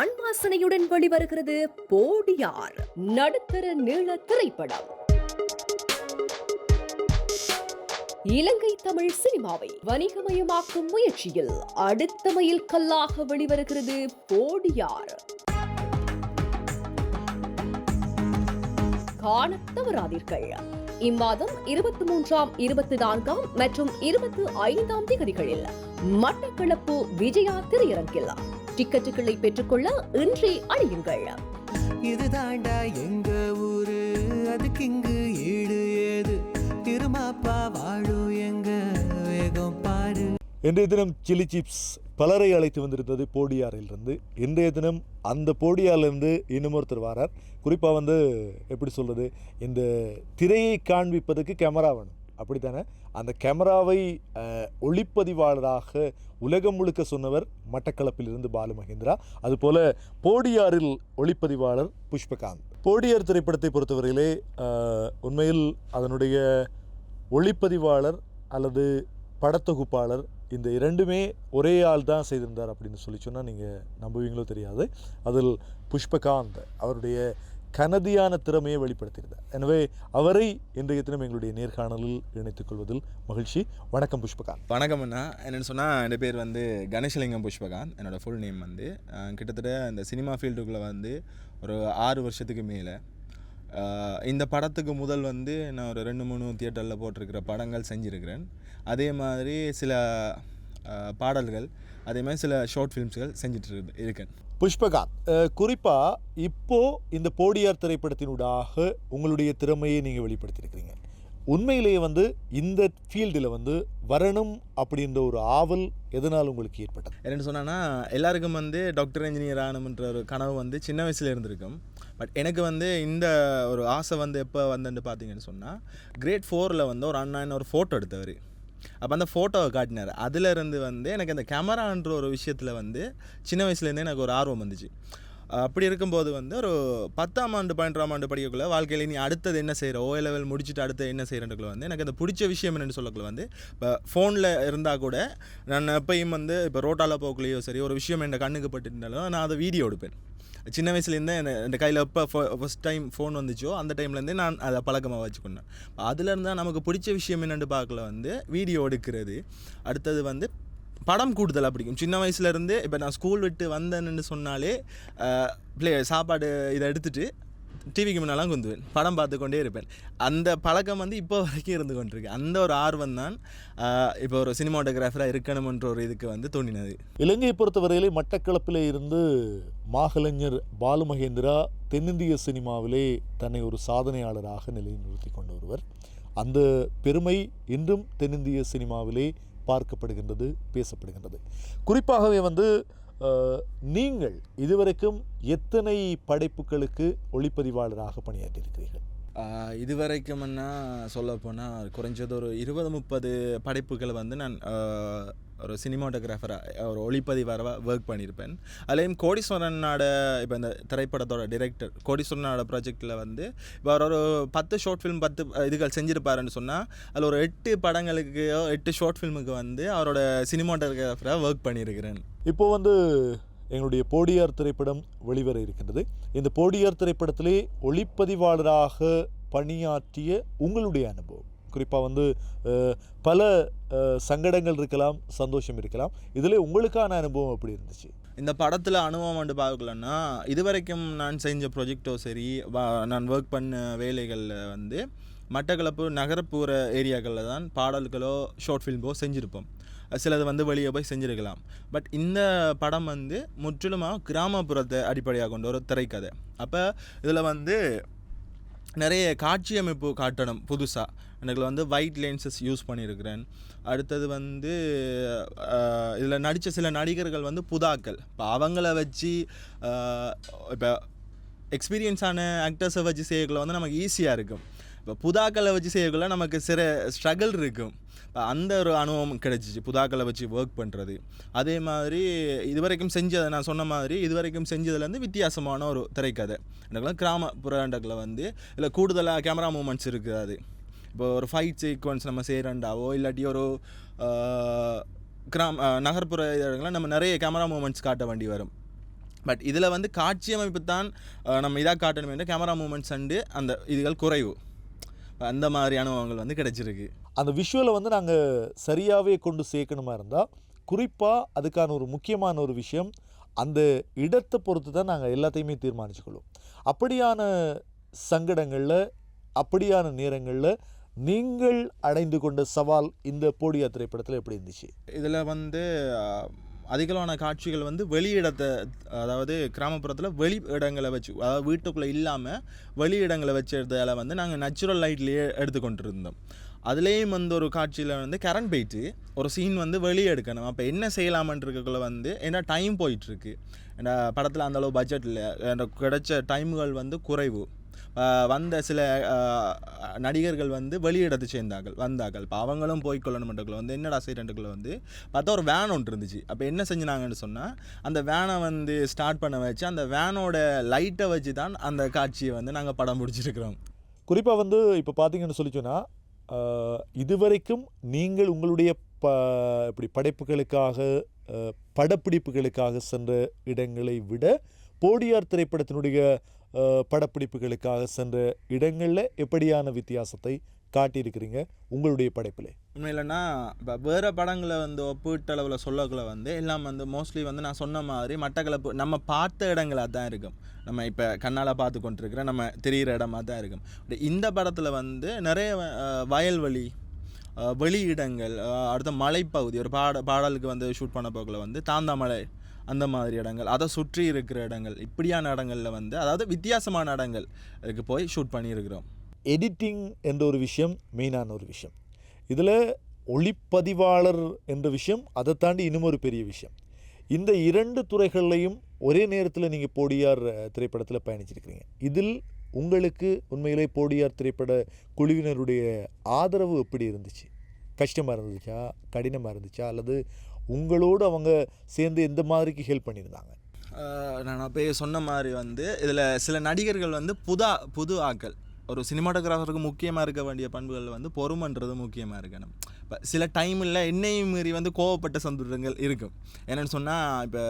மண் வாசனையுடன் வெளிவருகிறது போடியார் நடுத்தர நீள திரைப்படம். இலங்கை தமிழ் சினிமாவை வணிகமயமாக்கும் முயற்சியில் அடுத்த மைல் கல்லாக வெளிவருகிறது போடியார். காண தவறாதீர்கள். இம்மாதம் இருபத்தி மூன்றாம் இருபத்தி நான்காம் மற்றும் இருபத்தி ஐந்தாம் திகதிகளில் மட்டக்களப்பு விஜயா திரையரங்கில் டிக்கெட்டுகளை பெற்றுக்கொள்ள இன்றே அணியுங்கள் இது தாண்டா எங்க ஊரு? அதுக்கு இங்கு ஈடு ஏது? திருமாப்பா வாழும் எங்க? வேகம் பாரு இன்றைய தினம் சில்லி சிப்ஸ் பலரை அழைத்து வந்திருந்தது போடியாரிலிருந்து. இன்றைய தினம் அந்த போடியாரிலிருந்து இன்னும் ஒருத்தர் வாரார். குறிப்பாக வந்து எப்படி சொல்கிறது இந்த திரையை காண்பிப்பதற்கு கேமரா வேணும். அப்படித்தானே? அந்த கேமராவை ஒளிப்பதிவாளராக உலகம் முழுக்க சொன்னவர் மட்டக்களப்பிலிருந்து பாலு மகேந்திரா. அதுபோல் போடியாரில் ஒளிப்பதிவாளர் புஷ்பகாந்த். போடியார் திரைப்படத்தை பொறுத்தவரையிலே உண்மையில் அதனுடைய ஒளிப்பதிவாளர் அல்லது படத்தொகுப்பாளர் இந்த இரண்டுமே ஒரே ஆள் தான் செய்திருந்தார் அப்படின்னு சொல்லி சொன்னால் நீங்கள் நம்புவீங்களோ தெரியாது. அதில் புஷ்பகாந்த் அவருடைய கனதியான திறமையை வெளிப்படுத்தியிருந்தார். எனவே அவரை இன்றைய தினம் எங்களுடைய நேர்காணலில் இணைத்துக் கொள்வதில் மகிழ்ச்சி. வணக்கம் புஷ்பகாந்த். வணக்கம் அண்ணா. என்னென்னு சொன்னால் என் பேர் வந்து கணேசலிங்கம் புஷ்பகாந்த். என்னோடய ஃபுல் நேம் வந்து கிட்டத்தட்ட இந்த சினிமா ஃபீல்டுக்குள்ளே வந்து ஒரு ஆறு வருஷத்துக்கு மேலே. இந்த படத்துக்கு முதல் வந்து நான் ஒரு ரெண்டு மூணு தியேட்டரில் போட்டிருக்கிற படங்கள் செஞ்சுருக்கிறேன். அதே மாதிரி சில பாடல்கள் அதே மாதிரி சில ஷார்ட் ஃபிலிம்ஸ்கள் செஞ்சிட்டு இருக்கேன். புஷ்பகாந்த் குறிப்பாக இப்போது இப்போ இந்த போடியார் திரைப்படத்தினூடாக உங்களுடைய திறமையை நீங்கள் வெளிப்படுத்தியிருக்கிறீங்க. உண்மையிலேயே வந்து இந்த ஃபீல்டில் வந்து வரணும் அப்படின்ற ஒரு ஆவல் எதனால் உங்களுக்கு ஏற்பட்டது? என்னென்னு சொன்னால் எல்லாருக்கும் வந்து டாக்டர் இன்ஜினியர் ஆகணுன்ற ஒரு கனவு வந்து சின்ன வயசில் இருந்திருக்கும். பட் எனக்கு வந்து இந்த ஒரு ஆசை வந்து எப்போ வந்துன்னு பார்த்தீங்கன்னு சொன்னால் கிரேட் ஃபோரில் வந்து ஒரு அண்ணன் ஒரு ஃபோட்டோ எடுத்தவர். அப்போ அந்த ஃபோட்டோவை காட்டினார். அதிலேருந்து வந்து எனக்கு அந்த கேமரான்ற ஒரு விஷயத்தில் வந்து சின்ன வயசுலேருந்தே எனக்கு ஒரு ஆர்வம் வந்துச்சு. அப்படி இருக்கும்போது வந்து ஒரு பத்தாம் ஆண்டு பன்னெண்டாம் ஆண்டு படிக்கக்குள்ள வாழ்க்கையில் நீ அடுத்தது என்ன செய்கிற ஓ லெவல் முடிச்சுட்டு அடுத்து என்ன செய்கிறன்றக்குள்ள வந்து எனக்கு அந்த பிடிச்ச விஷயம் என்னென்னு சொல்லக்குள்ள வந்து இப்போ ஃபோனில் இருந்தால் கூட நான் எப்பயும் வந்து இப்போ ரோட்டாவில் போகலையோ சரி ஒரு விஷயம் என் கண்ணுக்கு பட்டுருந்தாலும் நான் அதை வீடியோ எடுப்பேன். சின்ன வயசுலேருந்தே என்ன என் கையில் எப்போ ஃபஸ்ட் டைம் ஃபோன் வந்துச்சோ அந்த டைம்லேருந்தே நான் அதை பழக்கமாக வச்சுக்கொண்டேன் அதுலேருந்து தான் நமக்கு பிடிச்ச விஷயம் என்னென்னு பார்க்கல வந்து வீடியோ எடுக்கிறது. அடுத்தது வந்து படம் கூடுதலாக பிடிக்கும். சின்ன வயசுலேருந்து இப்போ நான் ஸ்கூல் விட்டு வந்தேன்னு சொன்னாலே பிளே சாப்பாடு இதை எடுத்துகிட்டு டிவிக்கு முன்னெல்லாம் குந்துவேன். படம் பார்த்து கொண்டே இருப்பேன். அந்த பழக்கம் வந்து இப்போ வரைக்கும் இருந்து கொண்டிருக்கு. அந்த ஒரு ஆர்வம் தான் இப்போ ஒரு சினிமாட்டோகிராஃபராக இருக்கணுமன்ற ஒரு இதுக்கு வந்து தோண்டினது இலங்கையை பொறுத்தவரையிலே மட்டக்களப்பில் இருந்து மாகலைஞர் பாலு மகேந்திரா தென்னிந்திய சினிமாவிலே தன்னை ஒரு சாதனையாளராக நிலைநிறுத்தி கொண்டு ஒருவர். அந்த பெருமை இன்றும் தென்னிந்திய சினிமாவிலே பார்க்கப்படுகின்றது பேசப்படுகின்றது. குறிப்பாகவே வந்து நீங்கள் இதுவரைக்கும் எத்தனை படைப்புகளுக்கு ஒளிப்பதிவாளராக பணியாற்றியிருக்கிறீர்கள்? இதுவரைக்கும்னா சொல்ல போனால் குறைஞ்சது ஒரு இருபது முப்பது படைப்புகளை வந்து நான் ஒரு சினிமாட்டோகிராஃபராக ஒரு ஒளிப்பதிவாரவாக ஒர்க் பண்ணியிருப்பேன் அதுலேயும் கோடீஸ்வரனோட இப்போ இந்த திரைப்படத்தோட டிரெக்டர் கோடீஸ்வரனோட ப்ராஜெக்டில் வந்து இப்போ அவர் ஒரு பத்து ஷார்ட் ஃபிலிம் பத்து இதுகள் செஞ்சுருப்பாருன்னு சொன்னால் அதில் ஒரு எட்டு படங்களுக்கு எட்டு ஷார்ட் ஃபிலிமுக்கு வந்து அவரோட சினிமாட்டோகிராஃபராக ஒர்க் பண்ணியிருக்கிறேன் இப்போது வந்து எங்களுடைய போடியார் திரைப்படம் வெளிவர இருக்கின்றது. இந்த போடியார் திரைப்படத்திலே ஒளிப்பதிவாளராக பணியாற்றிய உங்களுடைய அனுபவம்? குறிப்பாக வந்து பல சங்கடங்கள் இருக்கலாம் சந்தோஷம் இருக்கலாம். இதில் உங்களுக்கான அனுபவம் எப்படி இருந்துச்சு? இந்த படத்தில் அனுபவம் வந்து பார்க்கலன்னா இதுவரைக்கும் நான் செஞ்ச ப்ரொஜெக்டோ சரி வா- நான் ஒர்க் பண்ண வேலைகளில் வந்து மட்டக்களப்பு நகரப்புற ஏரியாக்களில் தான் பாடல்களோ ஷார்ட் ஃபிலிமோ செஞ்சுருப்போம். சிலது வந்து வெளியே போய் செஞ்சுருக்கலாம். பட் இந்த படம் வந்து முற்றிலுமாக கிராமப்புறத்தை அடிப்படையாக கொண்ட ஒரு திரைக்கதை. அப்போ இதில் வந்து நிறைய காட்சி அமைப்பு காட்டணும் புதுசாக எனக்கு வந்து ஒயிட் லென்சஸ் யூஸ் பண்ணியிருக்கிறேன் அடுத்தது வந்து இதில் நடித்த சில நடிகர்கள் வந்து புதாக்கள். இப்போ அவங்கள வச்சு இப்போ எக்ஸ்பீரியன்ஸான ஆக்டர்ஸை வச்சு செய்யக்குள்ள வந்து நமக்கு ஈஸியாக இருக்கும். இப்போ புதாக்களை வச்சு செய்யக்குள்ள நமக்கு சில ஸ்ட்ரகிள் இருக்கும். இப்போ அந்த ஒரு அனுபவம் கிடைச்சிச்சு புதாக்களை வச்சு ஒர்க் பண்ணுறது அதே மாதிரி இது வரைக்கும் செஞ்சதை நான் சொன்ன மாதிரி இது வரைக்கும் செஞ்சதுலேருந்து வித்தியாசமான ஒரு திரைக்கதை. எனக்குலாம் கிராமப்புறண்டக்கில் வந்து இல்லை கூடுதலாக கேமரா மூமெண்ட்ஸ் இருக்காது. இப்போ ஒரு ஃபைட் சீக்வன்ஸ் நம்ம செய்கிறண்டாவோ இல்லாட்டி ஒரு கிராம் கிராம நகர்ப்புற இடங்கள்ல நம்ம நிறைய கேமரா மூமெண்ட்ஸ் காட்ட வேண்டி வரும். பட் இதில் வந்து காட்சி அமைப்பு தான் நம்ம இதாக காட்டணும் கேமரா மூமெண்ட்ஸ் அண்டு அந்த இதுகள் குறைவு. அந்த மாதிரி அனுபவங்கள் வந்து கிடைச்சிருக்கு. அந்த விஷுவலை வந்து நாங்கள் சரியாகவே கொண்டு சேர்க்கணுமா இருந்தால் குறிப்பாக அதுக்கான ஒரு முக்கியமான ஒரு விஷயம் அந்த இடத்தை பொறுத்து தான் நாங்கள் எல்லாத்தையுமே தீர்மானிச்சுக்கொள்வோம். அப்படியான சங்கடங்களில் அப்படியான நேரங்களில் நீங்கள் அடைந்து கொண்ட சவால் இந்த போடியா திரைப்படத்தில் எப்படி இருந்துச்சு? இதில் வந்து அதிகமான காட்சிகள் வந்து வெளியிடத்தை அதாவது கிராமப்புறத்தில் வெளி இடங்களை வச்சு அதாவது வீட்டுக்குள்ளே இல்லாமல் வெளி இடங்களை வச்சதால் வந்து நாங்கள் நேச்சுரல் லைட்லேயே எடுத்துக்கொண்டிருந்தோம். அதுலேயும் வந்து ஒரு காட்சியில் வந்து கரண்ட் போயிட்டு ஒரு சீன் வந்து வெளியே எடுக்கணும். அப்போ என்ன செய்யலாமன்றதுக்குள்ள வந்து ஏன்னா டைம் போயிட்டுருக்கு. ஏன்னா படத்தில் அந்தளவு பட்ஜெட் இல்லை. கிடைச்ச டைம்கள் வந்து குறைவு. வந்த சில நடிகர்கள் வந்து வெளியிடத்து சேர்ந்தார்கள் வந்தார்கள். இப்போ அவங்களும் போய் கொள்ளணுமன்றக்குள்ள வந்து என்னடா செய்யறதுக்குள்ள வந்து பார்த்தா ஒரு வேன் ஒன்று இருந்துச்சு. அப்போ என்ன செஞ்சினாங்கன்னு சொன்னால் அந்த வேனை வந்து ஸ்டார்ட் பண்ண வச்சு அந்த வேனோட லைட்டை வச்சு தான் அந்த காட்சியை வந்து நாங்கள் படம் பிடிச்சிருக்கிறோம். குறிப்பாக வந்து இப்போ பார்த்தீங்கன்னு சொல்லி சொன்னால் இதுவரைக்கும் நீங்கள் உங்களுடைய ப இப்படி படைப்புகளுக்காக படப்பிடிப்புகளுக்காக சென்ற இடங்களை விட போடியார் திரைப்படத்தினுடைய படப்பிடிப்புகளுக்காக சென்ற இடங்களில் எப்படியான வித்தியாசத்தை காட்டியிருக்கிறீங்க உங்களுடைய படைப்பில்? உண்மையிலன்னா இப்போ வேறு படங்களை வந்து ஒப்பீட்டளவில் சொல்லக்குள்ள வந்து எல்லாம் வந்து மோஸ்ட்லி வந்து நான் சொன்ன மாதிரி மட்டக்களப்பு நம்ம பார்த்த இடங்களாக தான் இருக்கும். நம்ம இப்போ கண்ணால் பார்த்து கொண்டிருக்கிற நம்ம தெரிகிற இடமா தான் இருக்கும். இந்த படத்தில் வந்து நிறைய வயல்வெளி அஹ், வெளி இடங்கள் அடுத்த மலைப்பகுதி ஒரு பாட பாடலுக்கு வந்து ஷூட் பண்ண போக்கில் வந்து தாந்தாமலை அந்த மாதிரி இடங்கள் அதை சுற்றி இருக்கிற இடங்கள் இப்படியான இடங்களில் வந்து அதாவது வித்தியாசமான இடங்கள் இதுக்கு போய் ஷூட் பண்ணியிருக்கிறோம். எடிட்டிங் என்ற ஒரு விஷயம் மெயினான ஒரு விஷயம். இதில் ஒளிப்பதிவாளர் என்ற விஷயம் அதை தாண்டி இன்னும் ஒரு பெரிய விஷயம். இந்த இரண்டு துறைகள்லையும் ஒரே நேரத்தில் நீங்கள் போடியார் திரைப்படத்தில் பயணிச்சிருக்கிறீங்க. இதில் உங்களுக்கு உண்மையிலே போடியார் திரைப்பட குழுவினருடைய ஆதரவு எப்படி இருந்துச்சு? கஷ்டமாக இருந்துச்சா? கடினமாக இருந்துச்சா? அல்லது உங்களோடு அவங்க சேர்ந்து எந்த மாதிரிக்கு ஹெல்ப் பண்ணியிருந்தாங்க? நான் அப்பயே சொன்ன மாதிரி வந்து இதில் சில நடிகர்கள் வந்து புதா புது ஆக்கள். ஒரு சினிமாட்டோகிராஃபருக்கு முக்கியமாக இருக்க வேண்டிய பண்புகள் வந்து பொறுமன்றது முக்கியமாக இருக்கணும். இப்போ சில டைமில் என்னையும் மீறி வந்து கோவப்பட்ட சந்தர்ப்பங்கள் இருக்கும். என்னென்னு சொன்னால் இப்போ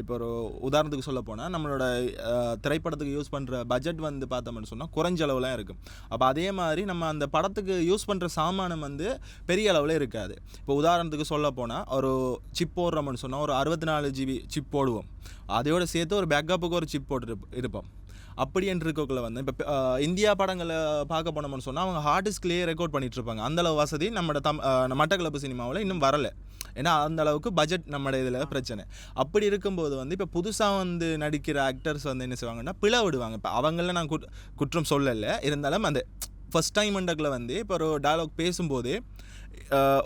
இப்போ ஒரு உதாரணத்துக்கு சொல்ல போனால் நம்மளோட திரைப்படத்துக்கு யூஸ் பண்ணுற பட்ஜெட் வந்து பார்த்தோம்னு சொன்னால் குறைஞ்ச அளவுலாம் இருக்கும். அப்போ அதே மாதிரி நம்ம அந்த படத்துக்கு யூஸ் பண்ணுற சாமானம் வந்து பெரிய அளவில் இருக்காது. இப்போ உதாரணத்துக்கு சொல்ல போனால் ஒரு சிப் போடுறோம்னு சொன்னால் ஒரு அறுபத்தி நாலு ஜிபி சிப் போடுவோம். அதையோட சேர்த்து ஒரு பேக்கப்புக்கு ஒரு சிப் போட்டு இருப்போம். அப்படி என்று இருக்கக்குள்ள வந்து இப்போ இந்தியா படங்களை பார்க்க போனோம்னு சொன்னால் அவங்க ஹார்ட் டிஸ்க்லேயே ரெக்கார்ட் பண்ணிட்டு இருப்பாங்க. வசதி நம்மளோட தம் மட்டக்களப்பு சினிமாவில் இன்னும் வரலை. ஏன்னா அந்த அளவுக்கு பட்ஜெட் நம்ம இதில் பிரச்சனை. அப்படி இருக்கும்போது வந்து இப்போ புதுசாக வந்து நடிக்கிற ஆக்டர்ஸ் வந்து என்ன செய்வாங்கன்னா பிழை விடுவாங்க. இப்போ அவங்கள நான் குற்றம் சொல்லலை. இருந்தாலும் அந்த ஃபஸ்ட் டைம் மண்டக்கில் வந்து இப்போ ஒரு டயலாக் பேசும்போது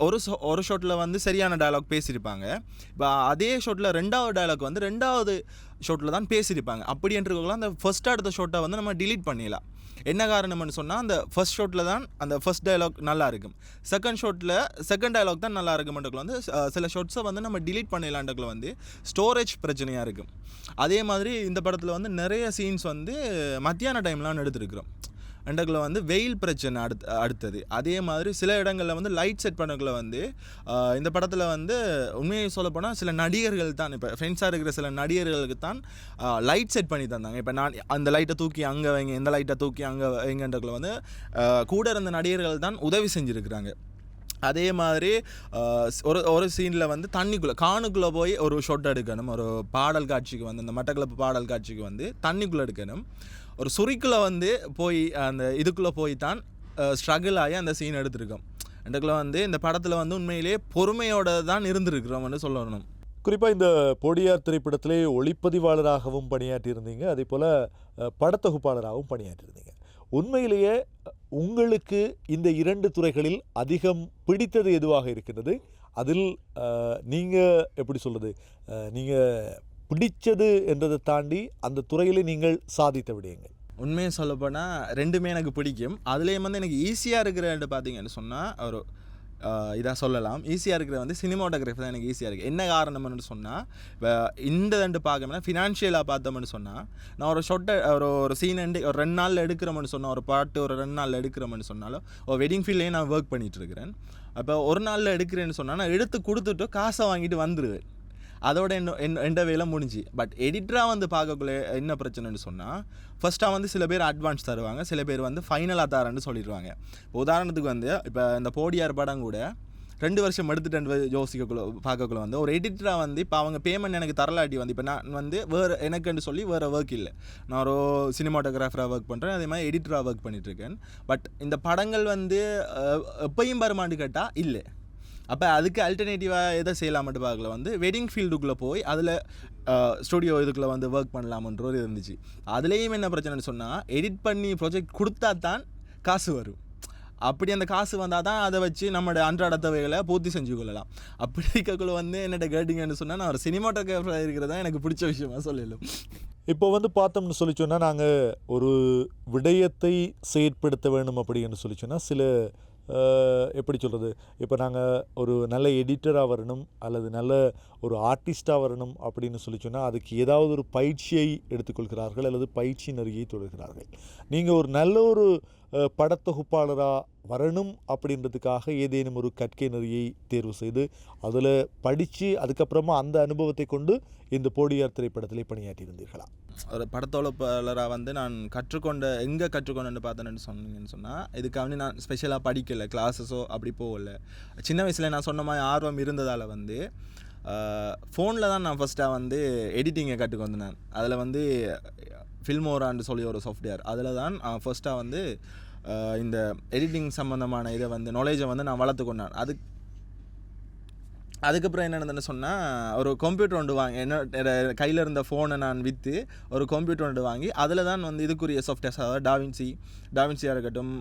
ஒரு ஒரு ஷாட்டில் வந்து சரியான டயலாக் பேசியிருப்பாங்க. இப்போ அதே ஷாட்டில் ரெண்டாவது டயலாக் வந்து ரெண்டாவது ஷாட்டில் தான் பேசியிருப்பாங்க. அப்படி என்றதுக்குள்ள அந்த ஃபர்ஸ்ட் அடுத்த ஷாட்டை வந்து நம்ம delete பண்ணிடலாம். என்ன காரணம்னு சொன்னால் அந்த ஃபர்ஸ்ட் ஷாட்டில் தான் அந்த ஃபர்ஸ்ட் டைலாக் நல்லா இருக்கும் செகண்ட் ஷாட்டில் செகண்ட் டைலாக் தான் நல்லா இருக்கும்ன்றக்குள்ள வந்து சில ஷாட்ஸை வந்து நம்ம டிலீட் பண்ணிடலான்றக்குள்ள வந்து ஸ்டோரேஜ் பிரச்சனையாக இருக்கும். அதே மாதிரி இந்த படத்தில் வந்து நிறைய சீன்ஸ் வந்து மத்தியான டைம்லாம் எடுத்துருக்குறோம். ரெண்டுக்குள்ள வந்து வெயில் பிரச்சனை அடுத்து அடுத்தது. அதே மாதிரி சில இடங்களில் வந்து லைட் செட் பண்ணக்குள்ள வந்து இந்த படத்தில் வந்து உண்மையை சொல்லப்போனால் சில நடிகர்கள் தான் இப்போ ஃப்ரெண்ட்ஸாக இருக்கிற சில நடிகர்களுக்கு தான் லைட் செட் பண்ணி தந்தாங்க. இப்போ நான் அந்த லைட்டை தூக்கி அங்கே வைங்க இந்த லைட்டை தூக்கி அங்கே வைங்கன்றக்குள்ள வந்து கூட இருந்த நடிகர்கள் தான் உதவி செஞ்சுருக்கிறாங்க. அதே மாதிரி ஒரு ஒரு சீனில் வந்து தண்ணிக்குள்ளே காணுக்குள்ளே போய் ஒரு ஷாட் எடுக்கணும். ஒரு பாடல் காட்சிக்கு வந்து இந்த மட்டக்களப்பு பாடல் காட்சிக்கு வந்து தண்ணிக்குள்ளே எடுக்கணும். ஒரு சுரிக்குள்ளே வந்து போய் அந்த இதுக்குள்ளே போய் தான் ஸ்ட்ரகிள் ஆகி அந்த சீன் எடுத்திருக்கோம் அந்தக்குள்ளே வந்து இந்த படத்தில் வந்து உண்மையிலேயே பொறுமையோட தான் இருந்திருக்கிறோம்னு சொல்லணும். குறிப்பாக இந்த பொடியார் திரைப்படத்திலே ஒளிப்பதிவாளராகவும் பணியாற்றியிருந்தீங்க. அதே போல் படத்தொகுப்பாளராகவும் பணியாற்றியிருந்தீங்க. உண்மையிலேயே உங்களுக்கு இந்த இரண்டு துறைகளில் அதிகம் பிடித்தது எதுவாக இருக்கின்றது? அதில் நீங்கள் எப்படி சொல்கிறது நீங்கள் பிடிச்சது என்றதை தாண்டி அந்த துறையில் நீங்கள் சாதித்த விடயங்கள். உண்மையை சொல்லப்போனால் ரெண்டுமே எனக்கு பிடிக்கும். அதுலேயும் வந்து எனக்கு ஈஸியாக இருக்கிற பார்த்தீங்கன்னு சொன்னால் ஒரு இதாக சொல்லலாம். ஈஸியாக இருக்கிற வந்து சினிமாட்டோகிராஃபி தான் எனக்கு ஈஸியாக இருக்குது என்ன காரணம்னு சொன்னால் இப்போ இந்த ரெண்டு பார்க்கணும்னா ஃபினான்ஷியலாக பார்த்தோம்னு சொன்னால் நான் ஒரு ஷொட்டை ஒரு ஒரு சீன் எண்டு ஒரு ரெண்டு நாளில் எடுக்கிறோம்னு சொன்னால் ஒரு பாட்டு ஒரு ரெண்டு நாளில் எடுக்கிறோம்னு சொன்னாலும் ஒரு வெட்டிங் ஃபீல்ட்லேயே நான் ஒர்க் பண்ணிகிட்டு இருக்கிறேன்? அப்போ ஒரு நாளில் எடுக்கிறேன்னு சொன்னால் நான் எடுத்து கொடுத்துட்டு காசை வாங்கிட்டு வந்துடுவேன் அதோட என்ன என் எந்த வேலை முடிஞ்சு. பட் எடிட்டராக வந்து பார்க்கக்குள்ள என்ன பிரச்சனைன்னு சொன்னால் ஃபர்ஸ்ட்டாக வந்து சில பேர் அட்வான்ஸ் தருவாங்க சில பேர் வந்து ஃபைனலாக தரேன்னு சொல்லிடுவாங்க. இப்போ உதாரணத்துக்கு வந்து இப்போ இந்த போடியார் படம் கூட ரெண்டு வருஷம் எடுத்துட்டு யோசிக்கக்குள்ள பார்க்கக்குள்ள வந்து ஒரு எடிட்டராக வந்து இப்போ அவங்க பேமெண்ட் எனக்கு தரலாட்டி வந்து இப்போ நான் வந்து வேறு எனக்குன்னு சொல்லி வேறு ஒர்க் இல்லை. நான் ஒரு சினிமாட்டோகிராஃபராக ஒர்க் பண்ணுறேன் அதே மாதிரி எடிட்டராக ஒர்க் பண்ணிகிட்ருக்கேன் பட் இந்த படங்கள் வந்து எப்பையும் வருமானு கேட்டால் இல்லை. அப்போ அதுக்கு அல்டர்னேட்டிவாக எதை செய்யலாமட்டு பார்க்கல. வந்து வெட்டிங் ஃபீல்டுக்குள்ளே போய் அதில் ஸ்டுடியோ இதுக்குள்ளே வந்து ஒர்க் பண்ணலாமன்ற ஒரு இருந்துச்சு. அதுலேயும் என்ன பிரச்சனைன்னு சொன்னால் எடிட் பண்ணி ப்ரொஜெக்ட் கொடுத்தா தான் காசு வரும். அப்படி அந்த காசு வந்தால் தான் அதை வச்சு நம்மளோட அன்றாட தேவைகளை பூர்த்தி செஞ்சு கொள்ளலாம். அப்படி இருக்கக்குள்ள வந்து என்னட்ட கேட்டிங்கன்னு சொன்னால் நான் ஒரு சினிமாட்டோகிராஃபராக இருக்கிறதா எனக்கு பிடிச்ச விஷயமா சொல்லலும் இப்போ வந்து பார்த்தோம்னு சொல்லி சொன்னால் நாங்கள் ஒரு விடயத்தை செயற்படுத்த வேண்டும் அப்படின்னு சொல்லி சொன்னால் சில எப்படி சொல்கிறது இப்போ நாங்கள் ஒரு நல்ல எடிட்டராக வரணும் அல்லது நல்ல ஒரு ஆர்டிஸ்ட்டாக வரணும் அப்படின்னு சொல்லி சொன்னால் அதுக்கு ஏதாவது ஒரு பயிற்சியை எடுத்துக்கொள்கிறார்கள் அல்லது பயிற்சி நெறியை தொடர்கிறார்கள் நீங்கள் ஒரு நல்ல ஒரு படத்தொகுப்பாளராக வரணும் அப்படின்றதுக்காக ஏதேனும் ஒரு கற்கை நெறியை தேர்வு செய்து அதில் படித்து அதுக்கப்புறமா அந்த அனுபவத்தை கொண்டு இந்த போடியார் திரைப்படத்தில் பணியாற்றியிருந்தீர்களா? ஒரு படத்தொழப்பாளராக வந்து நான் கற்றுக்கொண்ட எங்கே கற்றுக்கொண்டேன்னு பார்த்தேன்னு சொன்னீங்கன்னு சொன்னால் இதுக்காக வந்து நான் ஸ்பெஷலாக படிக்கலை கிளாஸஸோ அப்படி போகல. சின்ன வயசில் நான் சொன்ன மாதிரி ஆர்வம் இருந்ததால் வந்து ஃபோனில் தான் நான் ஃபஸ்ட்டாக வந்து எடிட்டிங்கை கற்றுக்கொண்டேன் நான். அதில் வந்து ஃபில்மோரான்னு சொல்லி ஒரு சாஃப்ட்வேர் அதில் தான் ஃபர்ஸ்ட்டாக வந்து இந்த எடிட்டிங் சம்மந்தமான இதை வந்து நாலேஜை வந்து நான் வளர்த்து கொண்டேன். அதுக்கு அதுக்கப்புறம் என்ன நடந்ததுன்னு சொன்னால் ஒரு கம்ப்யூட்டர் ஒன்று வாங்கி என்ன கையில் இருந்த ஃபோனை நான் விற்று ஒரு கம்ப்யூட்டர் ஒன்று வாங்கி அதில் தான் வந்து இதுக்குரிய சாஃப்ட்வேர்ஸ் அதாவது டாவின்சி டாவின்சியாக இருக்கட்டும்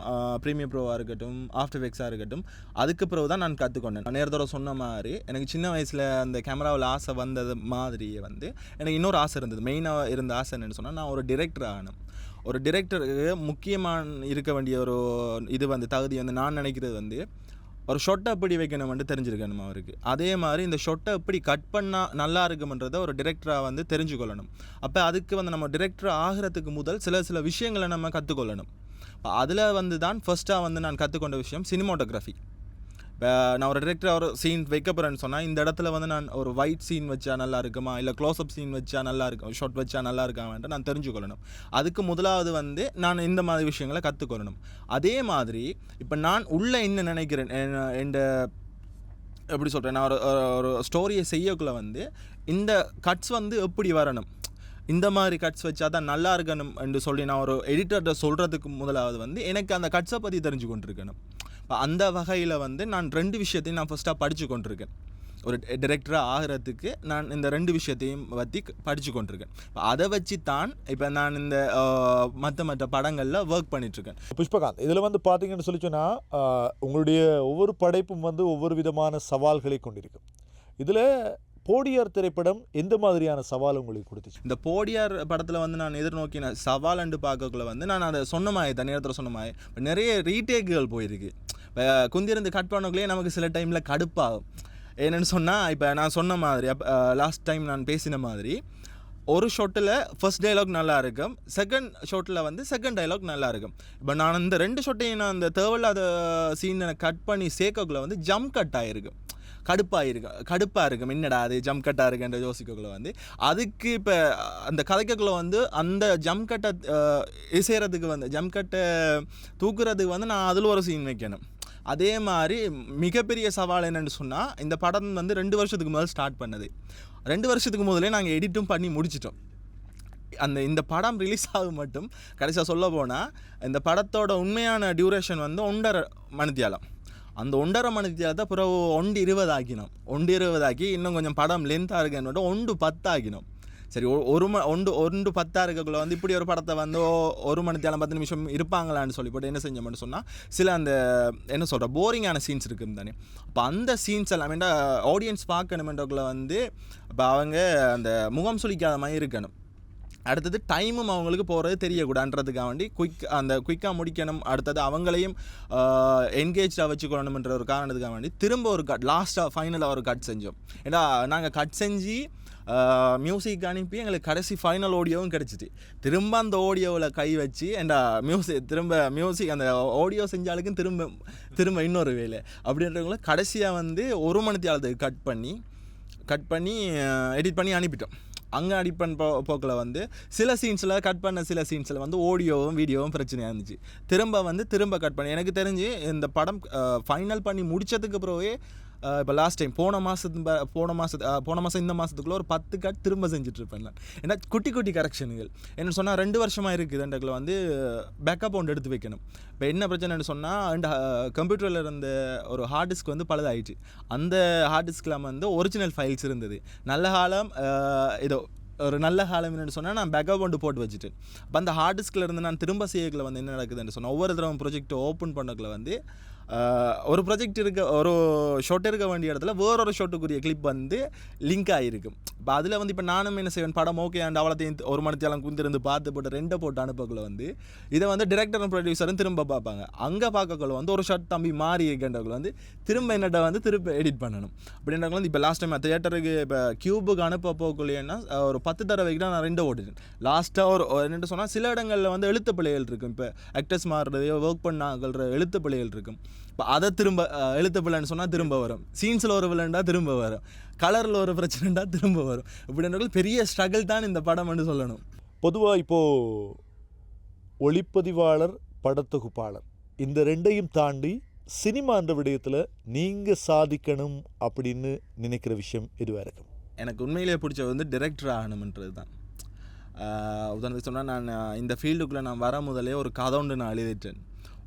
ப்ரீமியம் ப்ரோவாக இருக்கட்டும் ஆஃப்டர் எஃபெக்ட்ஸாக இருக்கட்டும் அதுக்கு பிறகு தான் நான் கற்றுக்கொண்டேன் நான் நேரத்தோட சொன்ன மாதிரி எனக்கு சின்ன வயசில் அந்த கேமராவில் ஆசை வந்தது மாதிரியே வந்து எனக்கு இன்னொரு ஆசை இருந்தது. மெயினாக இருந்த ஆசை என்னென்னு சொன்னால் நான் ஒரு டிரெக்டர் ஆகணும். ஒரு டிரெக்டருக்கு முக்கியமான இருக்க வேண்டிய ஒரு இது வந்து தகுதி வந்து நான் நினைக்கிறது வந்து ஒரு ஷொட்டை எப்படி வைக்கணும்னு தெரிஞ்சிருக்கணும் அவருக்கு? அதே மாதிரி இந்த ஷொட்டை எப்படி கட் பண்ணால் நல்லா இருக்குமன்றதை ஒரு டிரெக்டராக வந்து தெரிஞ்சுக்கொள்ளணும். அப்போ அதுக்கு வந்து நம்ம டிரெக்டர் ஆகிறதுக்கு முதல் சில சில விஷயங்களை நம்ம கற்றுக்கொள்ளணும் அதில் வந்து தான் ஃபர்ஸ்ட்டாக வந்து நான் கற்றுக்கொண்ட விஷயம் சினிமோட்டோகிராஃபி நான் ஒரு டிரெக்டர் ஒரு சீன் வைக்க போகிறேன்னு சொன்னால் இந்த இடத்துல வந்து நான் ஒரு ஒயிட் சீன் வச்சா நல்லா இருக்குமா? இல்லை க்ளோஸ்அப் சீன் வச்சா நல்லா இருக்கும் ஷார்ட் வச்சா நல்லா இருக்காமன்ட்டு நான் தெரிஞ்சுக்கொள்ளணும். அதுக்கு முதலாவது வந்து நான் இந்த மாதிரி விஷயங்களை கற்றுக்கொள்ளணும் அதே மாதிரி இப்போ நான் உள்ளே என்ன நினைக்கிறேன்? என் எப்படி சொல்கிறேன் நான் ஒரு ஒரு- ஸ்டோரியை செய்யக்குள்ளே வந்து இந்த கட்ஸ் வந்து எப்படி வரணும்? இந்த மாதிரி கட்ஸ் வச்சா தான் நல்லா இருக்கணும் என்று சொல்லி நான் ஒரு எடிட்டர்கிட்ட சொல்கிறதுக்கு முதலாவது வந்து எனக்கு அந்த கட்ஸை பற்றி தெரிஞ்சு கொண்டிருக்கணும். இப்போ அந்த வகையில் வந்து நான் ரெண்டு விஷயத்தையும் நான் ஃபஸ்ட்டாக படித்து கொண்டிருக்கேன். ஒரு டிரெக்டராக ஆகிறதுக்கு நான் இந்த ரெண்டு விஷயத்தையும் பற்றி படித்து கொண்டிருக்கேன். இப்போ அதை வச்சு தான் இப்போ நான் இந்த மற்ற மற்ற படங்களில் ஒர்க் பண்ணிகிட்ருக்கேன் புஷ்பகாந்த் இதில் வந்து பார்த்தீங்கன்னு சொல்லி சொன்னால் உங்களுடைய ஒவ்வொரு படைப்பும் வந்து ஒவ்வொரு விதமான சவால்களை கொண்டிருக்கும் இதில் போடியார் திரைப்படம் எந்த மாதிரியான சவால் உங்களுக்கு கொடுத்துச்சு? இந்த போடியார் படத்தில் வந்து நான் எதிர்நோக்கின சவாலண்டு பார்க்கக்குள்ள வந்து நான் அதை சொன்ன மாதிரி தனி நேரத்தில் சொன்ன மாதிரி இப்போ நிறைய ரீடேக்குகள் போயிருக்கு. இப்போ குந்திருந்து கட் பண்ணக்குள்ளேயே நமக்கு சில டைமில் கடுப்பாகும். என்னென்னு சொன்னால் இப்போ நான் சொன்ன மாதிரி லாஸ்ட் டைம் நான் பேசின மாதிரி ஒரு ஷாட்டில் ஃபர்ஸ்ட் டைலாக் நல்லா இருக்கும். செகண்ட் ஷாட்டில் வந்து செகண்ட் டைலாக் நல்லா இருக்கும். இப்போ நான் இந்த ரெண்டு ஷாட்டையும் நான் அந்த தேவையில்லாத சீனை கட் பண்ணி சேர்க்கக்குள்ள வந்து ஜம்ப் கட் ஆகிருக்கும் கடுப்பாக இருக்கு கடுப்பாக இருக்கும். என்னடா அது ஜம் கட்டாக இருக்குன்ற யோசிக்கக்குள்ள வந்து. அதுக்கு இப்போ அந்த கதைக்கக்குள்ள வந்து அந்த ஜம் கட்டை இசைகிறதுக்கு வந்து ஜம் கட்டை தூக்குறதுக்கு வந்து நான் அதில் ஒரு சீன் வைக்கணும். அதே மாதிரி மிகப்பெரிய சவால் என்னென்னு சொன்னால் இந்த படம் வந்து ரெண்டு வருஷத்துக்கு முதல் ஸ்டார்ட் பண்ணது. ரெண்டு வருஷத்துக்கு முதலே நாங்கள் எடிட்டும் பண்ணி முடிச்சிட்டோம். அந்த இந்த படம் ரிலீஸ் ஆகும் மட்டும் கடைசியாக சொல்ல போனால் இந்த படத்தோட உண்மையான டியூரேஷன் வந்து ஒன்றரை மணித்தியாலம். அந்த ஒன்றரை மணித்தியாலத்தை பிறகு ஒன்று இருபது ஆக்கினோம். ஒன்று இருபதாக்கி இன்னும் கொஞ்சம் படம் லென்த்தாக இருக்குன்னு ஒன்று பத்து ஆக்கினோம். சரி ஒ- ஒரு ம ஒன்று ஒன்று பத்தாக இருக்கக்குள்ள வந்து இப்படி ஒரு படத்தை வந்து ஒரு மணி தேலம் பத்து நிமிஷம் இருப்பாங்களான்னு சொல்லி போட்டு என்ன செஞ்சோம்னு சொன்னால் சில அந்த என்ன சொல்கிற போரிங்கான சீன்ஸ் இருக்குது தானே. அப்போ அந்த சீன்ஸ் எல்லாமேண்டா ஆடியன்ஸ் பார்க்கணுமென்றக்குள்ள வந்து இப்போ அவங்க அந்த முகம் சுளிக்காத மாதிரி இருக்கணும். அடுத்தது டைமும் அவங்களுக்கு போகிறது தெரியக்கூடாதுன்றதுக்காக வேண்டி குயிக் அந்த குயிக்காக முடிக்கணும். அடுத்தது அவங்களையும் என்கேஜாக வச்சுக்கணுன்ற ஒரு காரணத்துக்காக வேண்டி திரும்ப ஒரு கட் லாஸ்ட்டாக ஃபைனலாக ஒரு கட் செஞ்சோம். ஏன்னா நாங்கள் கட் செஞ்சு மியூசிக் அனுப்பி எங்களுக்கு கடைசி ஃபைனல் ஆடியோவும் கிடச்சிட்டு திரும்ப அந்த ஆடியோவில் கை வச்சு ஏண்டா மியூசிக் திரும்ப மியூசிக் அந்த ஆடியோ செஞ்சாலுக்கும் திரும்ப திரும்ப இன்னொரு வேலை. அப்படின்றவங்கள கடைசியாக வந்து ஒரு மணித்தியாலத்துக்கு கட் பண்ணி கட் பண்ணி எடிட் பண்ணி அனுப்பிட்டோம். அங்கே எடிட் போ போக்கில் வந்து சில சீன்ஸில் கட் பண்ண சில சீன்ஸில் வந்து ஆடியோவும் வீடியோவும் பிரச்சனையாக இருந்துச்சு. திரும்ப வந்து திரும்ப கட் பண்ணி எனக்கு தெரிஞ்சு இந்த படம் ஃபைனல் பண்ணி முடிச்சதுக்கு பிறகு இப்போ லாஸ்ட் டைம் போன மாதத்து போன மாதத்து போன மாதம் இந்த மாதத்துக்குள்ளே ஒரு பத்து கட் திரும்ப செஞ்சுட்டு இருப்பேன் நான். ஏன்னா குட்டி குட்டி கரெக்ஷனுகள் என்ன சொன்னால் ரெண்டு வருஷமாக இருக்குது அண்டக்கில் வந்து பேக்கப் ஒன்று எடுத்து வைக்கணும். இப்போ என்ன பிரச்சனைன்னு சொன்னால் அண்ட் கம்ப்யூட்டரில் இருந்த ஒரு ஹார்ட் டிஸ்க் வந்து பழுதாயிடுச்சு அந்த ஹார்ட் டிஸ்கில் வந்து ஒரிஜினல் ஃபைல்ஸ் இருந்தது. நல்ல காலம் இதோ ஏதோ ஒரு நல்ல காலம் என்னென்னு சொன்னால் நான் பேக்கப் ஒன்று போட்டு வச்சுட்டேன். அப்போ அந்த ஹார்ட் டிஸ்கில் இருந்து நான் திரும்ப செய்யக்கில் வந்து என்ன நடக்குதுன்னு சொன்னால் ஒவ்வொரு தடவை ப்ரொஜெக்ட் ஓப்பன் பண்ணக்கில் வந்து ஒரு ப்ரொஜெக்ட் இருக்க ஒரு ஷாட் இருக்க வேண்டிய இடத்துல வேறொரு ஷாட்டுக்குரிய கிளிப் வந்து லிங்க் ஆகிருக்கும் இப்போ அதில் வந்து இப்போ நானும் என்ன செய்வேன் படம் ஓகே அண்ட் அவ்வளோத்தையும் ஒரு மணித்தேலம் குந்திருந்து பார்த்து போட்டு ரெண்டை போட்டு அனுப்பக்குள்ள வந்து இதை வந்து டிரெக்டரும் ப்ரொடியூசரும் திரும்ப பார்ப்பாங்க. அங்கே பார்க்கக்குள்ள வந்து ஒரு ஷர்ட் தம்பி மாறி இருக்கின்றக்குள்ள வந்து திரும்ப என்னட்ட வந்து திரும்ப எடிட் பண்ணணும். அப்படின்றக்குள்ள வந்து இப்போ லாஸ்ட் டைம் தியேட்டருக்கு இப்போ கியூபுக்கு அனுப்ப போக்குள்ளேன்னா ஒரு பத்து தடவைக்கு தான் நான் ரெண்டு ஓட்டிட்டேன். லாஸ்ட்டாக ஒரு ஒரு சொன்னால் சில இடங்களில் வந்து எழுத்து பிள்ளைகள் இருக்கும். இப்போ ஆக்டர்ஸ் மாறுறது ஒர்க் பண்ணாங்கள்ற எழுத்து பிள்ளைகள் இருக்கும். இப்போ அதை திரும்ப எழுத்து பிள்ளைன்னு சொன்னால் திரும்ப வரும். சீன்ஸில் ஒரு வில்லண்டா திரும்ப வரும். கலரில் ஒரு பிரச்சனைண்டா திரும்ப வரும். இப்படின்ற பெரிய ஸ்ட்ரகிள் தான் இந்த படம்னு சொல்லணும். பொதுவாக இப்போது ஒளிப்பதிவாளர் படத்தொகுப்பாளர். இந்த ரெண்டையும் தாண்டி சினிமான்ற விடயத்தில் நீங்கள் சாதிக்கணும் அப்படின்னு நினைக்கிற விஷயம் எதுவாக இருக்கும் எனக்கு உண்மையிலேயே பிடிச்சது வந்து டிரெக்டர் ஆகணுமன்றது தான். உதாரணத்துக்கு சொன்னால் நான் இந்த ஃபீல்டுக்குள்ளே நான் வர முதலே ஒரு கதை ஒன்று நான் எழுதிட்டேன்.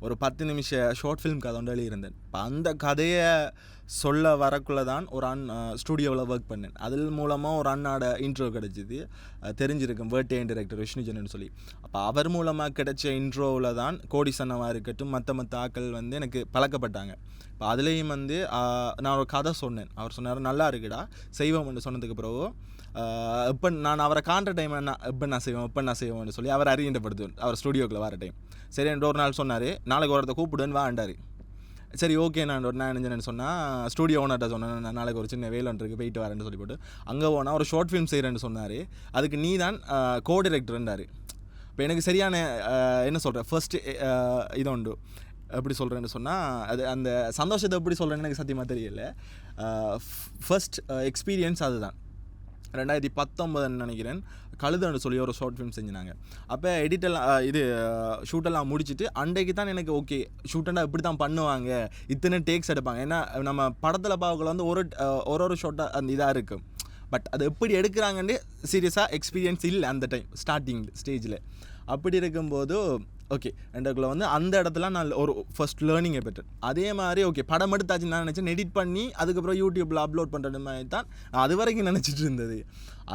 ஒரு பத்து நிமிஷ ஷார்ட் ஃபிலிம் கதை ஒன்று எழுதியிருந்தேன் இப்போ அந்த கதையை சொல்ல வரக்குள்ளே தான் ஒரு அன் ஸ்டூடியோவில் ஒர்க் பண்ணேன். அதில் மூலமாக ஒரு அண்ணாட இன்ட்ரோ கிடச்சிது. தெரிஞ்சிருக்கும் வேட்டையன் டிரெக்டர் விஷ்ணுஜனன் சொல்லி. அப்போ அவர் மூலமாக கிடைச்ச இன்ட்ரோவில் தான் கோடி சன்னமாக இருக்கட்டும் மற்ற மற்ற ஆக்கள் வந்து எனக்கு பழக்கப்பட்டாங்க. இப்போ அதுலேயும் வந்து நான் ஒரு கதை சொன்னேன். அவர் சொன்னார் நல்லா இருக்குடா செய்வோம்னு சொன்னதுக்கு பிறகு இப்போ நான் அவரை காண்ற டைம் என்ன எப்போ நான் செய்வோம் எப்போ நான் செய்வோம்னு சொல்லி அவர் அறியண்டப்படுத்துவேன் அவர் ஸ்டுடியோக்குள்ள வர டைம் சரி என்கிட்ட ஒரு நாள் சொன்னார். நாளைக்கு ஒருத்த கூப்பிடுன்னு வாண்டார் சரி ஓகே நான் நான் என்ன சொன்னால் ஸ்டூடியோ ஓனர்கிட்ட சொன்னேன். நான் நாளைக்கு ஒரு சின்ன வேலை இருக்குது போயிட்டு வரேன்னு சொல்லி போட்டு அங்கே போனால் ஒரு ஷார்ட் ஃபிலிம் செய்கிறேன்னு சொன்னார். அதுக்கு நீ தான் கோ டிரெக்டர்ன்றார் இப்போ எனக்கு சரியான என்ன சொல்கிறேன் ஃபர்ஸ்ட்டு இது உண்டு. எப்படி சொல்கிறேன்னு சொன்னால் அது அந்த சந்தோஷத்தை எப்படி சொல்கிறேன்னு எனக்கு சத்தியமாக தெரியல. ஃபஸ்ட் எக்ஸ்பீரியன்ஸ் அதுதான். ரெண்டாயிரத்தி பத்தொம்பதுன்னு நினைக்கிறேன். கழுதுன்னு சொல்லி ஒரு ஷார்ட் ஃபிலிம் செஞ்சினாங்க. அப்போ எடிட்டெல்லாம் இது ஷூட்டெல்லாம் முடிச்சுட்டு அன்றைக்கு தான் எனக்கு ஓகே ஷூட்டெல்லாம் இப்படி தான் பண்ணுவாங்க. இத்தனை டேக்ஸ் எடுப்பாங்க. ஏன்னா நம்ம படத்தில் பார்க்கல வந்து ஒரு ஒரு ஒரு ஷாட்டாக அந்த இதாக இருக்கும் பட் அது எப்படி எடுக்கிறாங்கன்னு சீரியஸாக எக்ஸ்பீரியன்ஸ் இல்லை அந்த டைம் ஸ்டார்டிங் ஸ்டேஜில் அப்படி இருக்கும்போது ஓகே ரெண்டுக்குள்ள வந்து அந்த இடத்துல நான் ஒரு ஃபர்ஸ்ட் லேர்னிங்கை பெற்றேன். அதே மாதிரி ஓகே படம் எடுத்தாச்சு நான் நினச்சேன். எடிட் பண்ணி அதுக்கப்புறம் யூடியூப்பில் அப்லோட் பண்ணுற மாதிரி தான் நான் அது வரைக்கும் நினச்சிட்டு இருந்தது.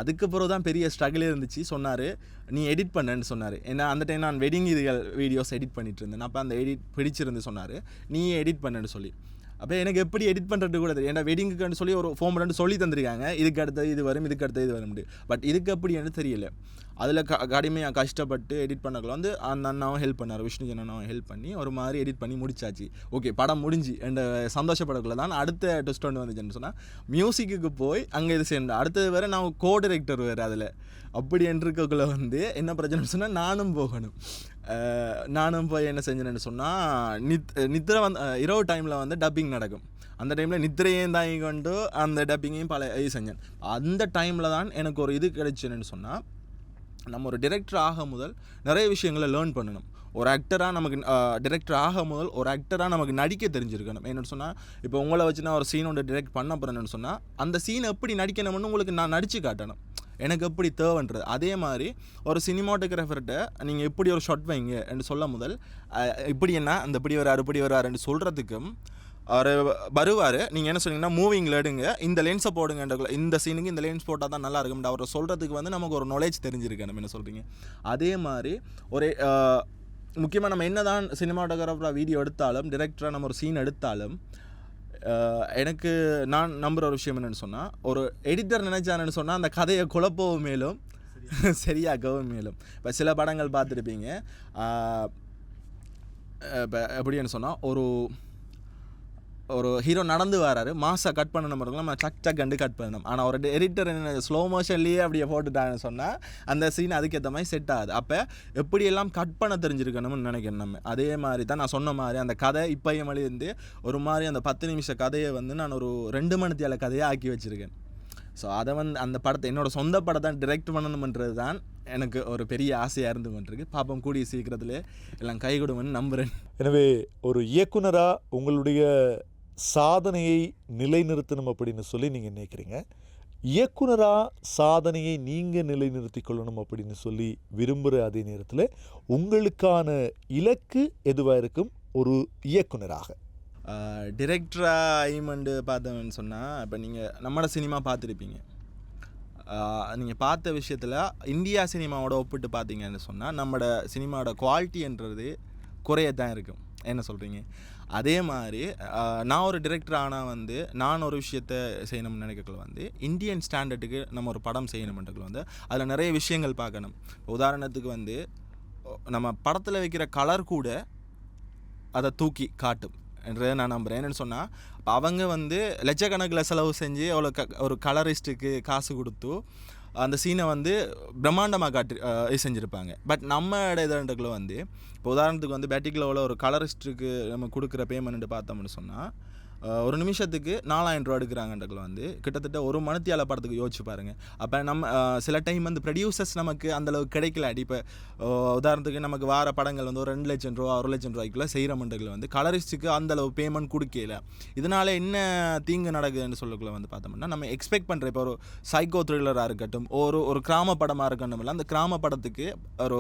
அதுக்கப்புறம் தான் பெரிய ஸ்ட்ரகிளே இருந்துச்சு. சொன்னார் நீ எடிட் பண்ணேன்னு சொன்னார். ஏன்னா அந்த டைம் நான் வெட்டிங் இதுகள் வீடியோஸ் எடிட் பண்ணிட்டு இருந்தேன். அப்போ அந்த எடிட் பிடிச்சிருந்து சொன்னார் நீ எடிட் பண்ணேன்னு சொல்லி. அப்போ எனக்கு எப்படி எடிட் பண்ணுறது கூட தெரியும் ஏன்னா வெட்டிங்குக்குன்னு சொல்லி ஒரு ஃபோம் ரெண்டு சொல்லி தந்திருக்காங்க. இதுக்கு அடுத்தது இது வரும் இதுக்கு அடுத்தது இது வரும். பட் இதுக்கு எப்படின்னு தெரியல. அதில் க கடுமையாக கஷ்டப்பட்டு எடிட் பண்ணக்குள்ள வந்து அந்த அண்ணாவும் ஹெல்ப் பண்ணார் விஷ்ணு அண்ணாவும் ஹெல்ப் பண்ணி ஒரு மாதிரி எடிட் பண்ணி முடிச்சாச்சு. ஓகே படம் முடிஞ்சு என்ற சந்தோஷப்படக்குள்ள தான் அடுத்த டெஸ்ட் ஒன்று வந்துச்சுன்னு சொன்னால் மியூசிக்கு போய் அங்கே இது சேர்ந்து அடுத்தது வேறு நான் கோ டைரக்டர் வேறு அதில். அப்படி இருக்கக்குள்ள வந்து என்ன பிரச்சனை சொன்னால் நானும் போகணும். நானும் போய் என்ன செஞ்சேன்னு சொன்னால் நித் நித்திரை வந்து இரவு டைமில் வந்து டப்பிங் நடக்கும். அந்த டைமில் நித்திரையும் தாங்கி கொண்டு அந்த டப்பிங்கையும் பல இது செஞ்சேன். அந்த டைமில் தான் எனக்கு ஒரு இது கிடைச்சுன்னு சொன்னால் நம்ம ஒரு டிரெக்டர் ஆக முதல் நிறைய விஷயங்களை லேர்ன் பண்ணணும். ஒரு ஆக்டராக நமக்கு டிரெக்டர் ஆக முதல் ஒரு ஆக்டராக நமக்கு நடிக்க தெரிஞ்சிருக்கணும். என்னென்னு சொன்னால் இப்போ உங்களை வச்சு நான் ஒரு சீன் ஒன்று டிரெக்ட் பண்ண போகிறேன்னு சொன்னால் அந்த சீனை எப்படி நடிக்கணும்னு உங்களுக்கு நான் நடித்து காட்டணும். எனக்கு எப்படி தேவைன்றது. அதே மாதிரி ஒரு சினிமாட்டோகிராஃபர்கிட்ட நீங்கள் எப்படி ஒரு ஷாட் வைங்க என்று சொல்ல முதல் இப்படி என்ன அந்த இப்படி வராரு இப்படி வராருன்னு சொல்கிறதுக்கும் அவர் வருவார். நீங்கள் என்ன சொன்னீங்கன்னா மூவிங்கில் எடுங்க. இந்த லென்ஸை போடுங்கன்ற இந்த சீனுக்கு இந்த லென்ஸ் போட்டால் தான் நல்லா இருக்கும்னு அவர் சொல்கிறதுக்கு வந்து நமக்கு ஒரு நாலேஜ் தெரிஞ்சிருக்கு நம்ம என்ன சொல்கிறீங்க அதே மாதிரி ஒரு முக்கியமாக நம்ம என்ன தான் சினிமாட்டோகிராஃபராக வீடியோ எடுத்தாலும் டிரெக்டராக நம்ம ஒரு சீன் எடுத்தாலும் எனக்கு நான் நம்புகிற ஒரு விஷயம் என்னென்னு சொன்னால் ஒரு எடிட்டர் நினைச்சாருன்னு சொன்னால் அந்த கதையை குழப்பவும் மேலும் சரியாக்கவும் மேலும். இப்போ சில படங்கள் பார்த்துருப்பீங்க. இப்போ எப்படின்னு சொன்னால் ஒரு ஒரு ஹீரோ நடந்து வராரு. மாசா கட் பண்ண நம்ம நம்ம சக் சக் கண்டு கட் பண்ணணும். ஆனால் ஒரு எடிட்டர் என்ன ஸ்லோ மோஷன்லேயே அப்படியே போட்டுட்டாங்கன்னு சொன்னால் அந்த சீன் அதுக்கேற்ற மாதிரி செட் ஆகுது. அப்போ எப்படியெல்லாம் கட் பண்ண தெரிஞ்சிருக்கணும்னு நினைக்கிறேன் நம்ம. அதே மாதிரி தான் நான் சொன்ன மாதிரி அந்த கதை இப்பையும் இருந்து ஒரு மாதிரி அந்த பத்து நிமிஷ கதையை வந்து நான் ஒரு ரெண்டு மணித்தியால கதையை ஆக்கி வச்சுருக்கேன். ஸோ அதை வந்து அந்த படத்தை என்னோடய சொந்த படத்தை டிரெக்ட் பண்ணணுமன்றது தான் எனக்கு ஒரு பெரிய ஆசையாக இருந்து கொண்டிருக்கு. பாப்போம் கூடிய சீக்கிரத்தில் எல்லாம் கைகொடுமன்னு நம்புகிறேன் எனவே ஒரு இயக்குனராக உங்களுடைய சாதனையை நிலைநிறுத்தணும் அப்படின்னு சொல்லி நீங்கள் நினைக்கிறீங்க. இயக்குனராக சாதனையை நீங்கள் நிலைநிறுத்தி கொள்ளணும் அப்படின்னு சொல்லி விரும்புகிற அதே நேரத்தில் உங்களுக்கான இலக்கு எதுவாக இருக்கும்? ஒரு இயக்குனராக. டிரெக்டராக ஐமண்டு பார்த்தவன் சொன்னால் இப்போ நீங்கள் நம்மளோட சினிமா பார்த்துருப்பீங்க. நீங்கள் பார்த்த விஷயத்தில் இந்தியா சினிமாவோட ஒப்பிட்டு பார்த்தீங்கன்னு சொன்னால் நம்மளோட சினிமாவோட குவாலிட்டின்றது தான் இருக்கும். என்ன சொல்கிறீங்க அதே மாதிரி நான் ஒரு டிரெக்டர் ஆனால் வந்து நான் ஒரு விஷயத்த செய்யணும்னு நினைக்கக்குள்ள வந்து இந்தியன் ஸ்டாண்டர்டுக்கு நம்ம ஒரு படம் செய்யணும்ன்றக்குள்ள வந்து அதில் நிறைய விஷயங்கள் பார்க்கணும். உதாரணத்துக்கு வந்து நம்ம படத்தில் வைக்கிற கலர் கூட அதை தூக்கி காட்டும். என்றதை நான் நம்புகிறேன் என்னென்னு சொன்னால் அவங்க வந்து லட்சக்கணக்கில் செலவு செஞ்சு அவ்வளோ க ஒரு கலரிஸ்ட்டுக்கு காசு கொடுத்து அந்த சீனை வந்து பிரம்மாண்டமாக காட்டி செஞ்சுருப்பாங்க. பட் நம்ம இடத்துல வந்து இப்போ உதாரணத்துக்கு வந்து பேட்டிக்கில் ஒரு கலரிஸ்ட்டுக்கு நம்ம கொடுக்குற பேமெண்ட்டு பார்த்தோம்னு சொன்னால் ஒரு நிமிஷத்துக்கு நாலாயிரம் ரூபா எடுக்கிறாங்கன்றதுல வந்து கிட்டத்தட்ட ஒரு மனத்தியால படத்துக்கு யோசிச்சு பாருங்கள் அப்போ நம்ம சில டைம் வந்து ப்ரொடியூசர்ஸ் நமக்கு அந்தளவுக்கு கிடைக்கல. இப்போ உதாரணத்துக்கு நமக்கு வார படங்கள் வந்து ஒரு ரெண்டு லட்சம் ரூபா ஒரு லட்சம் ரூபாய்க்குள்ள செய்கிற மண்டல வந்து கலரிஸ்ட்டுக்கு அந்த அளவு பேமெண்ட் கொடுக்கல. இதனால் என்ன தீங்கு நடக்குதுன்னு சொல்லக்குள்ள வந்து பார்த்தோம்னா நம்ம எக்ஸ்பெக்ட் பண்ணுற இப்போ ஒரு சைக்கோ த்ரில்லராக இருக்கட்டும் ஒரு ஒரு கிராம படமாக இருக்கட்டும் இல்லை அந்த கிராம படத்துக்கு ஒரு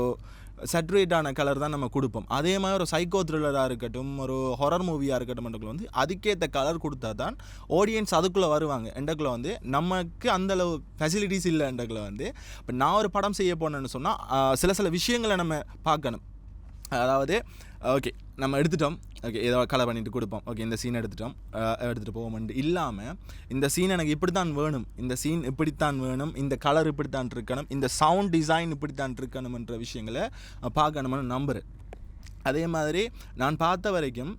சட்ரேட்டான கலர் தான் நம்ம கொடுப்போம். அதே மாதிரி ஒரு சைக்கோ த்ரில்லராக இருக்கட்டும் ஒரு ஹொரர் மூவியாக இருக்கட்டும் என்றக்குள்ள வந்து அதுக்கேற்ற கலர் கொடுத்தா தான் ஆடியன்ஸ் அதுக்குள்ளே வருவாங்க. எண்டக்குள்ள வந்து நமக்கு அந்தளவு ஃபெசிலிட்டிஸ் இல்லை எண்டக்குள்ள வந்து. இப்போ நான் ஒரு படம் செய்ய போனேன்னு சொன்னால் சில சில விஷயங்களை நம்ம பார்க்கணும். அதாவது ஓகே நம்ம எடுத்துட்டோம். ஓகே ஏதோ கலர் பண்ணிட்டு கொடுப்போம். ஓகே இந்த சீன் எடுத்துட்டோம். எடுத்துகிட்டு போவோம்ட்டு இல்லாமல் இந்த சீன் எனக்கு இப்படித்தான் வேணும். இந்த சீன் இப்படித்தான் வேணும். இந்த கலர் இப்படித்தான் இருக்கணும். இந்த சவுண்ட் டிசைன் இப்படித்தான் இருக்கணும்ன்ற விஷயங்களை அஹ், பார்க்கணும்னு நம்புகிறேன் அதே மாதிரி நான் பார்த்த வரைக்கும்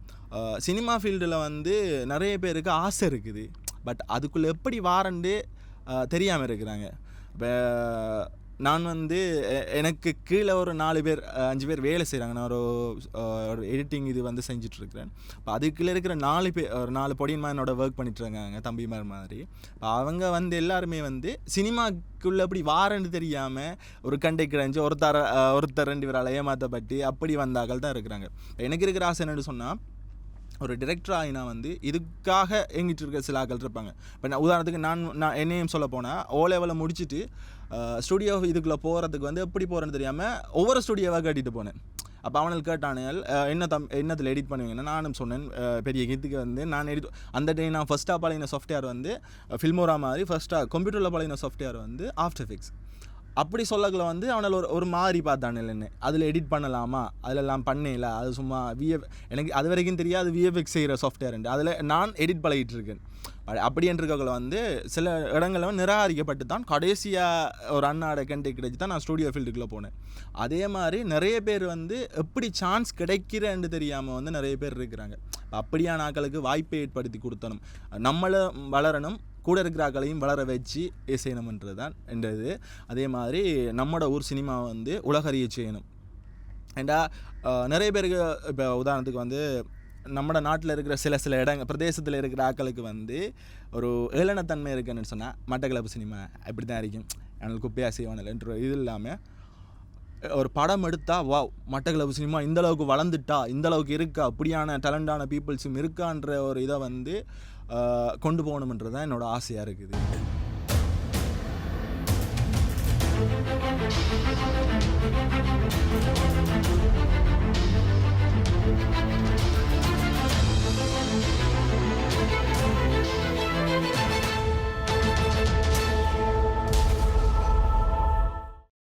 சினிமா ஃபீல்டில் வந்து நிறைய பேருக்கு ஆசை இருக்குது. பட் அதுக்குள்ளே எப்படி வாரண்டு தெரியாமல் இருக்கிறாங்க. இப்போ நான் வந்து எனக்கு கீழே ஒரு நாலு பேர் அஞ்சு பேர் வேலை செய்கிறாங்க நான் ஒரு ஒரு எடிட்டிங் இது வந்து செஞ்சிட்ருக்கிறேன். இப்போ அதுக்குள்ளே இருக்கிற நாலு பேர் ஒரு நாலு பொடியன்மா என்னோட ஒர்க் பண்ணிட்டுருக்காங்க தம்பிமார் மாதிரி. இப்போ அவங்க வந்து எல்லாருமே வந்து சினிமாக்குள்ளே அப்படி வாரன்னு தெரியாமல் ஒரு கண்டை கிடஞ்சி ஒருத்தர ஒருத்தர் ரெண்டு பேரால் ஏமாற்றப்பட்டு அப்படி வந்தாக்கள் தான் இருக்கிறாங்க. எனக்கு இருக்கிற ஆசை என்னென்னு சொன்னால் ஒரு டிரெக்டர் ஆகினா வந்து இதுக்காக எங்கிட்டு இருக்க சில ஆக்கள் இருப்பாங்க. இப்போ நான் உதாரணத்துக்கு நான் நான் என்னையும் சொல்ல போனால் ஓ லெவலில் முடிச்சுட்டு ஸ்டுடியோ இதுக்குள்ளே போகிறதுக்கு வந்து எப்படி போகிறேன்னு தெரியாமல் ஒவ்வொரு ஸ்டுடியோவாக கட்டிட்டு போனேன். அப்போ அவனுக்கு கேட்டானுகள் என்ன தம் என்னத்தில் எடிட் பண்ணுவீங்கன்னா நானும் சொன்னேன். பெரிய கீத்துக்கு வந்து நான் எடிட் அந்த டே நான் ஃபஸ்ட்டாக பழகின சாஃப்ட்வேர் வந்து ஃபில்மோரா மாதிரி ஃபஸ்ட்டாக கம்ப்யூட்டரில் பழகின சாஃப்ட்வேர் வந்து ஆஃப்டர் ஃபிக்ஸ் அப்படி சொல்லக்குள்ள வந்து அவனால் ஒரு ஒரு மாதிரி பார்த்தானு என்ன அதில் எடிட் பண்ணலாமா? அதிலெல்லாம் பண்ணல? அது சும்மா விஎஃப் எனக்கு அது வரைக்கும் தெரியாது விஎஃப்எக்ஸ் செய்கிற சாஃப்ட்வேர் அதில் நான் எடிட் பழகிட்டு இருக்கேன் அப்படி- அப்படி வந்து சில இடங்களில் வந்து நிராகரிக்கப்பட்டு தான் கடைசியாக ஒரு அண்ணாட கண்டே கிடைச்சி தான் நான் ஸ்டூடியோ ஃபீல்டுக்குள்ளே போனேன். அதே மாதிரி நிறைய பேர் வந்து எப்படி சான்ஸ் கிடைக்கிறேன்னு தெரியாமல் வந்து நிறைய பேர் இருக்கிறாங்க. அப்படியான ஆக்களுக்கு வாய்ப்பை ஏற்படுத்தி கொடுத்தணும் நம்மளை வளரணும் கூட இருக்கிறாக்களையும் வளர வச்சு செய்யணுமன்றது தான் என்றது. அதே மாதிரி நம்மளோட ஊர் சினிமா வந்து உலகறிய செய்யணும். ஏண்டா நிறைய பேருக்கு இப்போ உதாரணத்துக்கு வந்து நம்ம நாட்டில் இருக்கிற சில சில இடங்க பிரதேசத்தில் இருக்கிற ஆட்களுக்கு வந்து ஒரு ஏளனத்தன்மை இருக்குன்னு சொன்னால் மட்டக்களப்பு சினிமா இப்படி தான் இருக்கும் எனக்கு குப்பையாக செய்வானல்ன்ற இது இல்லாமல் ஒரு படம் எடுத்தால் வா மட்டக்களப்பு சினிமா இந்த அளவுக்கு வளர்ந்துட்டா இந்தளவுக்கு இருக்கா அப்படியான டேலண்டான பீப்புள்ஸும் இருக்கான்ற ஒரு இதை வந்து கொண்டு போகணுன்றது தான் என்னோடய ஆசையாக இருக்குது